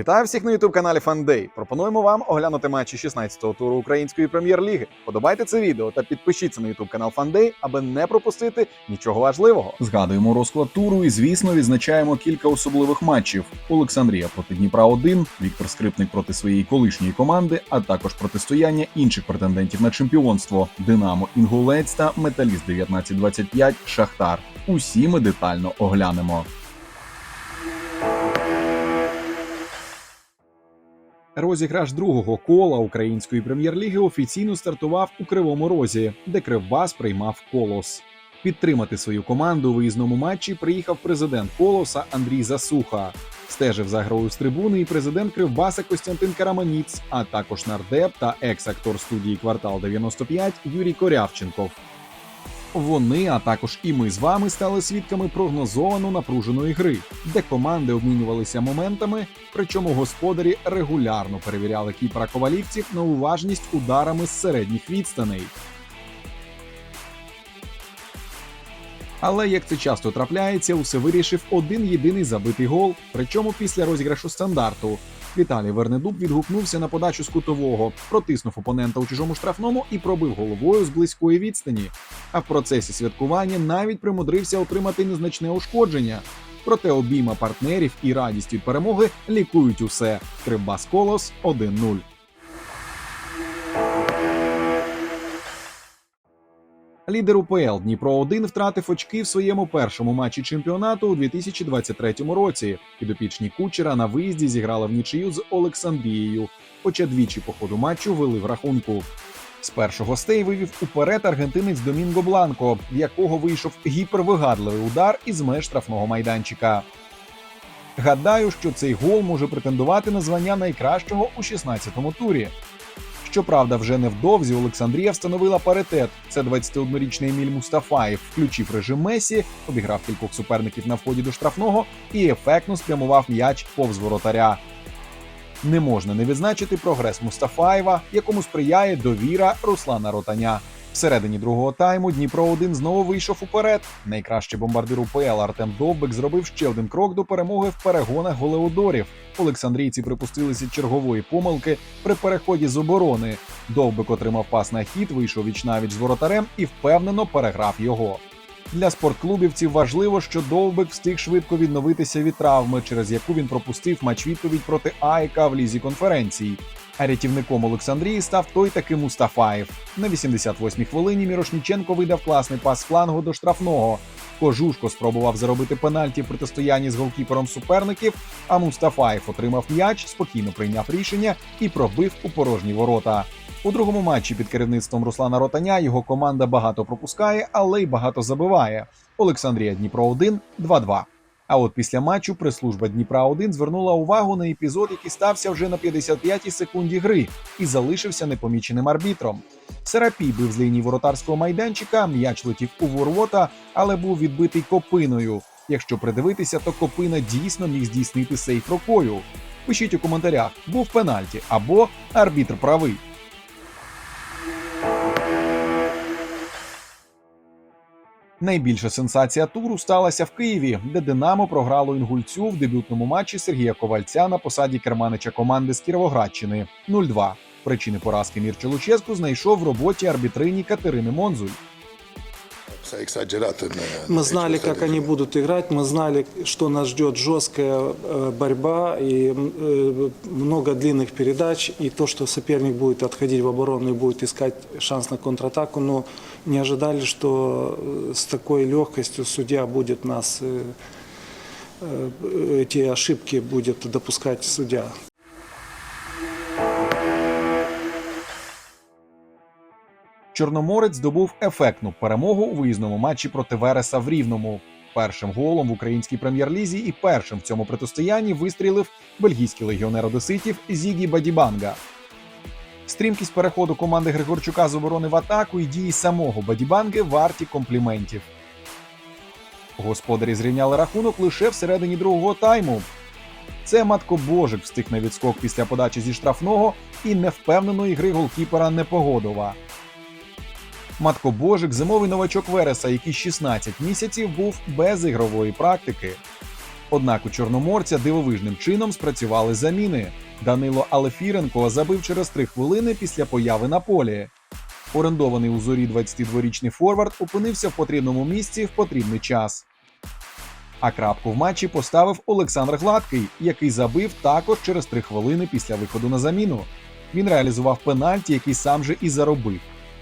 Вітаю всіх на youtube каналі Фандей. Пропонуємо вам оглянути матчі 16-го туру української прем'єр-ліги. Подобайте це відео та підпишіться на youtube канал Фандей, аби не пропустити нічого важливого. Згадуємо розклад туру і, звісно, відзначаємо кілька особливих матчів: Олександрія проти Дніпра 1 Віктор Скрипник проти своєї колишньої команди, а також протистояння інших претендентів на чемпіонство: Динамо Інгулець та Металіст 1925 Шахтар. Усі ми детально оглянемо. Розіграш другого кола української прем'єр-ліги офіційно стартував у Кривому Розі, де Кривбас приймав колос. Підтримати свою команду у виїзному матчі приїхав президент Колоса Андрій Засуха. Стежив за грою з трибуни і президент Кривбаса Костянтин Караманіц, а також нардеп та екс-актор студії Квартал 95 Юрій Корявченков. Вони, а також і ми з вами стали свідками прогнозовано напруженої гри, де команди обмінювалися моментами, причому господарі регулярно перевіряли кіпера ковалівців на уважність ударами з середніх відстаней. Але як це часто трапляється, усе вирішив один єдиний забитий гол, причому після розіграшу стандарту. Віталій Вернедуб відгукнувся на подачу з кутового, протиснув опонента у чужому штрафному і пробив головою з близької відстані. А в процесі святкування навіть примудрився отримати незначне ушкодження. Проте обійма партнерів і радість від перемоги лікують усе. Кривбас Колос 1-0. Лідер УПЛ Дніпро 1 втратив очки в своєму першому матчі чемпіонату у 2023 році. Підопічні кучера на виїзді зіграли в нічию з Олександрією, хоча двічі по ходу матчу вели в рахунку. Спершу гостей вивів уперед аргентинець Домінго Бланко, в якого вийшов гіпервигадливий удар із меж штрафного майданчика. Гадаю, що цей гол може претендувати на звання найкращого у 16-му турі. Щоправда, вже невдовзі Олександрія встановила паритет. Це 21-річний Еміль Мустафаєв включив режим Месі, обіграв кількох суперників на вході до штрафного і ефектно спрямував м'яч повз воротаря. Не можна не відзначити прогрес Мустафаєва, якому сприяє довіра Руслана Ротаня. Всередині другого тайму Дніпро 1 знову вийшов уперед. Найкращий бомбардир УПЛ Артем Довбик зробив ще один крок до перемоги в перегонах голеодорів. Олександрійці припустилися чергової помилки при переході з оборони. Довбик отримав пас на хід, вийшов віч навіч з воротарем і впевнено переграв його. Для спортклубівців важливо, що Довбик встиг швидко відновитися від травми, через яку він пропустив матч відповідь проти Айка в лізі конференцій. А рятівником Олександрії став той таки Мустафаєв. На 88-й хвилині Мірошніченко видав класний пас флангу до штрафного. Кожушко спробував заробити пенальті в протистоянні з голкіпером суперників, а Мустафаєв отримав м'яч, спокійно прийняв рішення і пробив у порожні ворота. У другому матчі під керівництвом Руслана Ротаня його команда багато пропускає, але й багато забиває. Олександрія Дніпро 1 2-2. А от після матчу прес-служба Дніпра 1 звернула увагу на епізод, який стався вже на 55-й секунді гри і залишився непоміченим арбітром. Серапій бив з лінії воротарського майданчика, м'яч летів у ворота, але був відбитий копиною. Якщо придивитися, то копина дійсно міг здійснити сейф рукою. Пишіть у коментарях, був пенальті або арбітр правий. Найбільша сенсація туру сталася в Києві, де Динамо програло інгульцю в дебютному матчі Сергія Ковальця на посаді керманича команди з Кіровоградщини 0-2. Причини поразки Мірча Луческу знайшов в роботі арбітрині Катерини Монзуль. Мы знали, как они будут играть, мы знали, что нас ждет жесткая э, борьба и э, много длинных передач, и то, что соперник будет отходить в оборону и будет искать шанс на контратаку, но не ожидали, что э, с такой легкостью судья будет нас, э, э, эти ошибки будет допускать судья. Чорноморець здобув ефектну перемогу у виїзному матчі проти Вереса в Рівному. Першим голом в українській прем'єр-лізі і першим в цьому протистоянні вистрілив бельгійський легіонер одеситів Зігі Бадібанга. Стрімкість переходу команди Григорчука з оборони в атаку і дії самого Бадібанги варті компліментів. Господарі зрівняли рахунок лише всередині другого тайму. Це матко Божик встиг на відскок після подачі зі штрафного і невпевненої гри голкіпера Непогодова. Матко Божик зимовий новачок Вереса, який 16 місяців був без ігрової практики. Однак у чорноморця дивовижним чином спрацювали заміни. Данило Алефіренко забив через три хвилини після появи на полі. Орендований у зорі 22-річний форвард опинився в потрібному місці в потрібний час. А крапку в матчі поставив Олександр Гладкий, який забив також через три хвилини після виходу на заміну. Він реалізував пенальті, який сам же і заробив.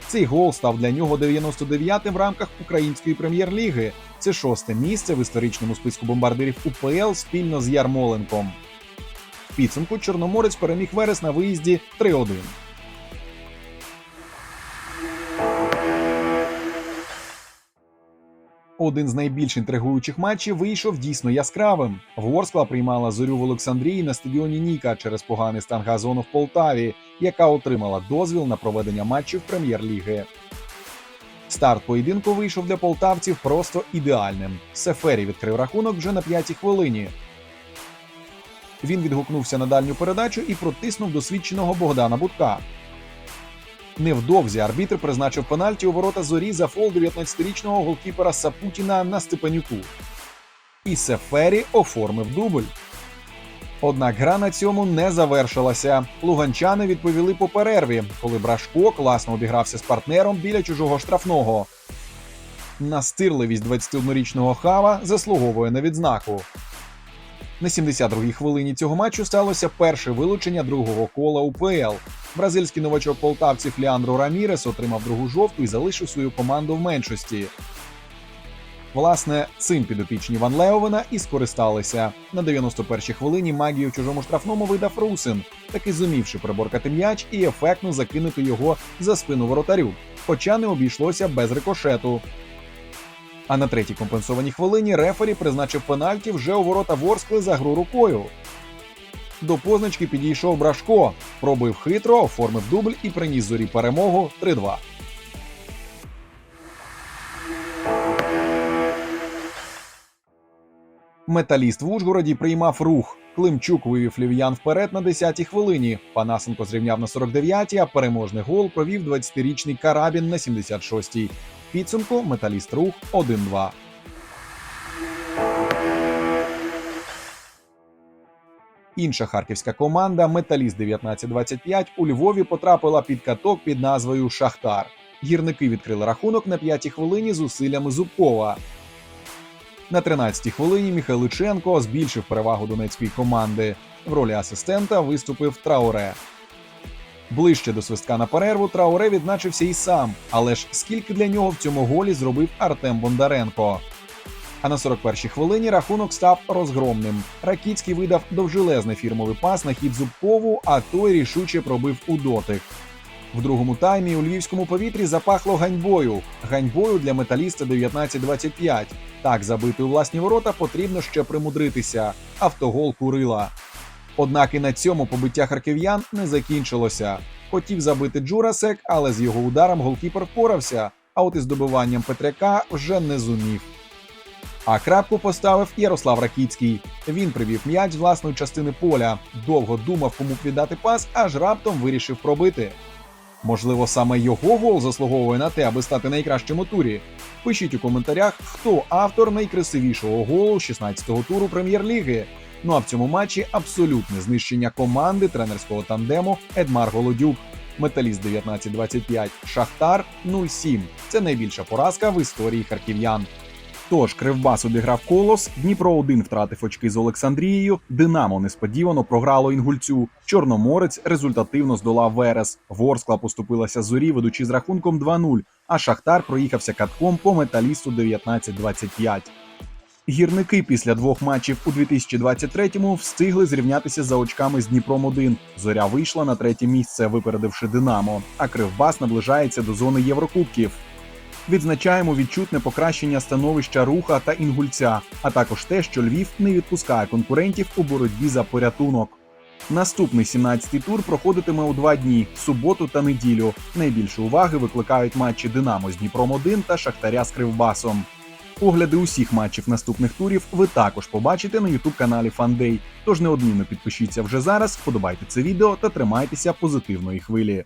Цей гол став для нього 99-м в рамках української прем'єр-ліги. Це шосте місце в історичному списку бомбардирів УПЛ спільно з Ярмоленком. В підсумку Чорноморець переміг Верес на виїзді 3-1. Один з найбільш інтригуючих матчів вийшов дійсно яскравим. Ворскла приймала зорю в Олександрії на стадіоні Ніка через поганий стан газону в Полтаві, яка отримала дозвіл на проведення матчів прем'єр-ліги. Старт поєдинку вийшов для полтавців просто ідеальним. Сефері відкрив рахунок вже на п'ятій хвилині. Він відгукнувся на дальню передачу і протиснув досвідченого Богдана Будка. Невдовзі арбітр призначив пенальті у ворота зорі за фол 19-річного голкіпера Сапутіна на Степанюку. І Сефері оформив дубль. Однак гра на цьому не завершилася. Луганчани відповіли по перерві, коли Брашко класно обігрався з партнером біля чужого штрафного. Настирливість 21-річного хава заслуговує на відзнаку. На 72-й хвилині цього матчу сталося перше вилучення другого кола УПЛ. Бразильський новачок полтавців Ліандро Рамірес отримав другу жовту і залишив свою команду в меншості. Власне, цим підопічні Ван Леовена і скористалися. На 91-й хвилині магію в чужому штрафному видав Русин, таки зумівши приборкати м'яч і ефектно закинути його за спину воротарю, хоча не обійшлося без рикошету. А на третій компенсованій хвилині рефері призначив пенальті вже у ворота Ворскли за гру рукою. До позначки підійшов Брашко, пробив хитро, оформив дубль і приніс зорі перемогу 3-2. Металіст в Ужгороді приймав рух. Климчук вивів лів'ян вперед на 10-й хвилині. Панасенко зрівняв на 49-й, а переможний гол провів 20-річний Карабін на 76-й. Підсумку металіст рух 1-2. Інша харківська команда Металіст 1925 у Львові потрапила під каток під назвою Шахтар. Гірники відкрили рахунок на п'ятій хвилині з усиллями Зубкова. На 13-й хвилині Михайличенко збільшив перевагу донецької команди. В ролі асистента виступив Трауре. Ближче до свистка на перерву Трауре відзначився і сам, але ж скільки для нього в цьому голі зробив Артем Бондаренко. А на 41-й хвилині рахунок став розгромним. Ракіцький видав довжелезний фірмовий пас на хід Зубкову, а той рішуче пробив у дотик. В другому таймі у львівському повітрі запахло ганьбою. Ганьбою для металіста 19-25. Так забити у власні ворота потрібно ще примудритися. Автогол Курила. Однак і на цьому побиття харків'ян не закінчилося. Хотів забити Джурасек, але з його ударом голкіпер впорався, а от із добиванням Петряка вже не зумів. А крапку поставив Ярослав Ракіцький. Він привів м'яч з власної частини поля, довго думав, кому б віддати пас, аж раптом вирішив пробити. Можливо, саме його гол заслуговує на те, аби стати найкращим у турі. Пишіть у коментарях, хто автор найкрасивішого голу 16-го туру прем'єр-ліги. Ну а в цьому матчі абсолютне знищення команди тренерського тандему Едмар Голодюк. Металіст 19-25, Шахтар 0-7. Це найбільша поразка в історії харків'ян. Тож Кривбас обіграв колос, Дніпро 1 втратив очки з Олександрією, Динамо несподівано програло інгульцю. Чорноморець результативно здолав Верес. Ворскла поступилася зорі, ведучи з рахунком 2-0, а Шахтар проїхався катком по металісту 19-25. Гірники після двох матчів у 2023-му встигли зрівнятися за очками з Дніпром 1 Зоря вийшла на третє місце, випередивши Динамо. А Кривбас наближається до зони Єврокубків. Відзначаємо відчутне покращення становища руха та інгульця, а також те, що Львів не відпускає конкурентів у боротьбі за порятунок. Наступний 17-й тур проходитиме у два дні суботу та неділю. Найбільше уваги викликають матчі Динамо з Дніпром 1 та Шахтаря з Кривбасом. Огляди усіх матчів наступних турів ви також побачите на youtube каналі Фандей. Тож неодмінно підпишіться вже зараз, вподобайте це відео та тримайтеся позитивної хвилі.